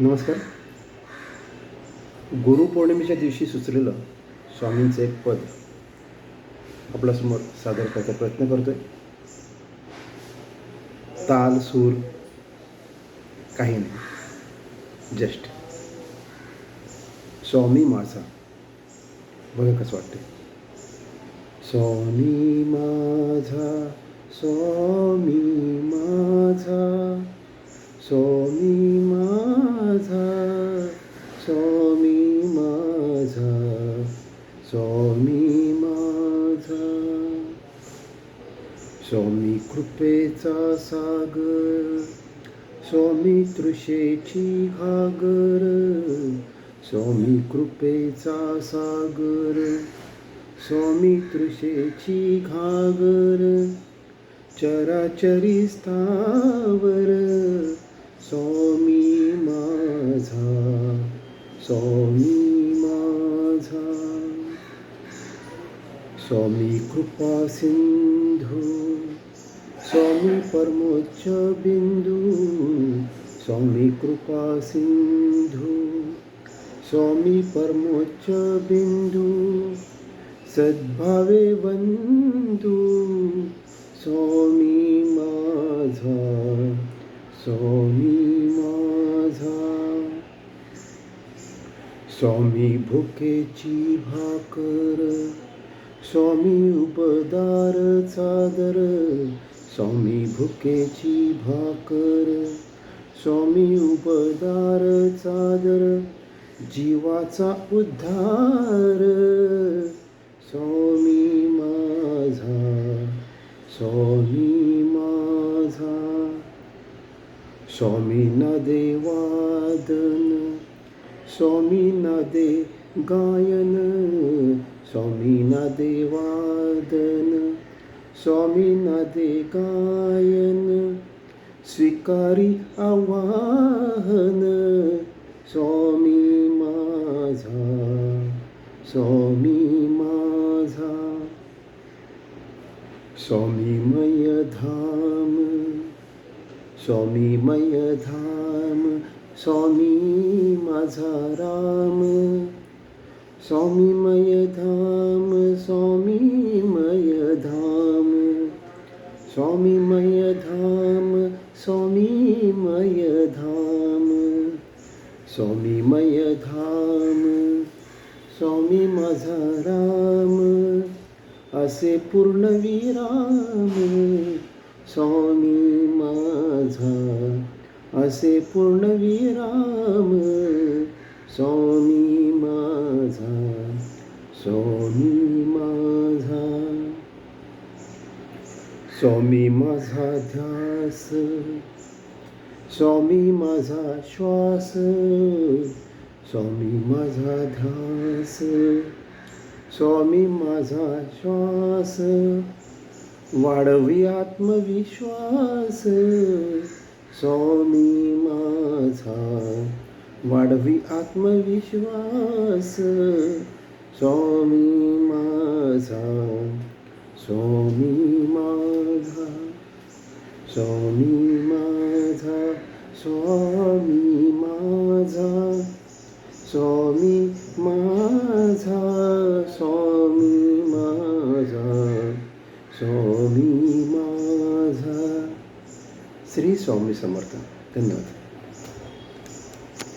नमस्कार. गुरुपौर्णिमेच्या दिवशी सुचलेलं स्वामींचं एक पद आपल्यासमोर सादर करायचा प्रयत्न करतो आहे ताल सूर काही नाही. जस्ट स्वामी माझा बघा कसं वाटते स्वामी माझा स्वामी माझा स्वामी स्वामी माझा. स्वामी कृपेचा सागर. स्वामी तृषेची घागर. स्वामी कृपेचा सागर. स्वामी तृषेची घागर. चराचरी स्थावर. स्वामी माझा. स्वामी स्वामी कृपा सिंधू स्वामी परमोच्च बिंदू स्वामी कृपा सिंधू स्वामी परमोच्च बिंदू सद्भावे बंधू स्वामी माझा स्वामी माझा. स्वामी भुकेची भाकर स्वामी उपदार चादर स्वामी भुकेची भाकर स्वामी उपदार चादर जीवाचा उद्धार स्वामी माझा स्वामी माझा स्वामी न देवादन स्वामी न दे गायन स्वामी न देवादन स्वामी न दे गायन स्वीकारी आवाहन स्वामी माझा स्वामी माझा स्वामीमय धाम स्वामीमय धाम स्वामी माझा राम स्वामीमय धाम स्वामीमय धाम स्वामीमय धाम स्वामीमय धाम स्वामीमय धाम स्वामी माझा राम असे पूर्णविराम स्वामी माझा असे पूर्णविराम स्वामी स्वामी माझा स्वामी माझा ध्यास स्वामी माझा श्वास स्वामी माझा ध्यास स्वामी माझा श्वास वाढवी आत्मविश्वास स्वामी माझा वाढवी आत्मविश्वास स्वामी माझा स्वामी माझा स्वामी माझा स्वामी माझा स्वामी माझा स्वामी माझा स्वामी माझा. श्री स्वामी समर्थ. धन्यवाद.